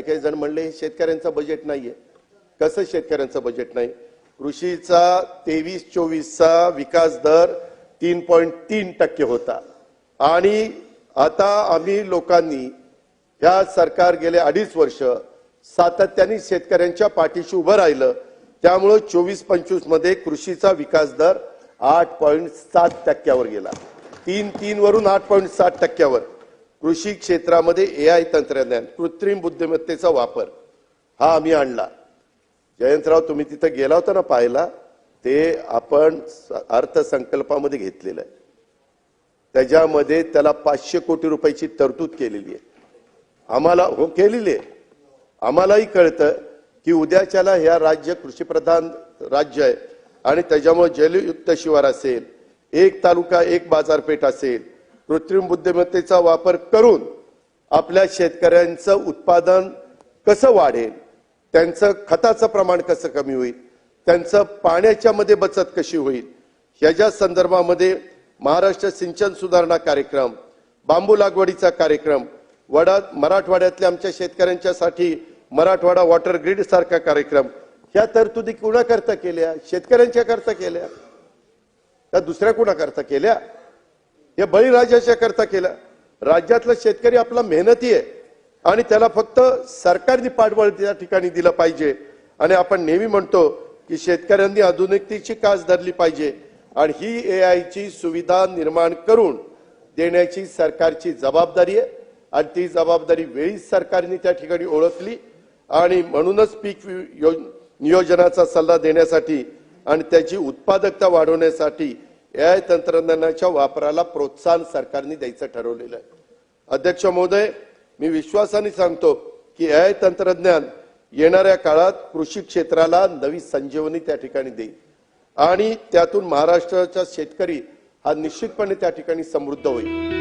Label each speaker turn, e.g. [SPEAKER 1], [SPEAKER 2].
[SPEAKER 1] काही काही जण म्हणले हे शेतकऱ्यांचं बजेट नाहीये. कसं शेतकऱ्यांचं बजेट नाही? कृषीचा तेवीस चोवीसचा विकास दर तीन पॉईंट तीन टक्के होता. आणि आता आम्ही लोकांनी ह्या सरकार गेले अडीच वर्ष सातत्याने शेतकऱ्यांच्या पाठीशी उभं राहिलं. त्यामुळं चोवीस पंचवीसमध्ये कृषीचा विकास दर आठ पॉईंट सात टक्क्यावर गेला. तीन तीन वरून आठ पॉईंट सात टक्क्यावर. कृषी क्षेत्रामध्ये ए आय तंत्रज्ञान कृत्रिम बुद्धिमत्तेचा वापर हा आम्ही आणला. जयंतराव तुम्ही तिथं गेला होता ना पाहायला? ते आपण अर्थसंकल्पामध्ये घेतलेलं आहे. त्याच्यामध्ये त्याला पाचशे कोटी रुपयाची तरतूद केलेली आहे. आम्हाला हो केलेली आहे. आम्हालाही कळतं की उद्याच्याला ह्या राज्य कृषीप्रधान राज्य आहे. आणि त्याच्यामुळे जलयुक्त शिवार असेल एक तालुका एक बाजारपेठ असेल कृत्रिम बुद्धिमत्तेचा वापर करून आपल्या शेतकऱ्यांचं उत्पादन कसं वाढेल त्यांचं खताचं प्रमाण कसं कमी होईल त्यांचं पाण्याच्या मध्ये बचत कशी होईल ह्याच्या संदर्भामध्ये महाराष्ट्र सिंचन सुधारणा कार्यक्रम बांबू लागवडीचा कार्यक्रम वडा मराठवाड्यातल्या आमच्या शेतकऱ्यांच्यासाठी मराठवाडा वॉटर ग्रीड सारखा कार्यक्रम ह्या तरतुदी कुणाकरता केल्या? शेतकऱ्यांच्या करता केल्या? त्या दुसऱ्या कुणाकरता केल्या? हे बळीराजाच्या करता केलं. राज्यातला शेतकरी आपला मेहनती आहे आणि त्याला फक्त सरकारने पाठबळ त्या ठिकाणी दिलं पाहिजे. आणि आपण नेहमी म्हणतो की शेतकऱ्यांनी आधुनिकतेची कास धरली पाहिजे. आणि ही ए आयची सुविधा निर्माण करून देण्याची सरकारची जबाबदारी आहे. आणि ती जबाबदारी वेळीच सरकारने त्या ठिकाणी ओळखली. आणि म्हणूनच पीक यो- नियोजनाचा सल्ला देण्यासाठी आणि त्याची उत्पादकता वाढवण्यासाठी ए आय तंत्रज्ञानाच्या वापराला प्रोत्साहन सरकारने द्यायचं ठरवलेलं आहे. अध्यक्ष महोदय मी विश्वासाने सांगतो की ए आय तंत्रज्ञान येणाऱ्या काळात कृषी क्षेत्राला नवी संजीवनी त्या ठिकाणी देईल. आणि त्यातून महाराष्ट्राचा शेतकरी हा निश्चितपणे त्या ठिकाणी समृद्ध होईल.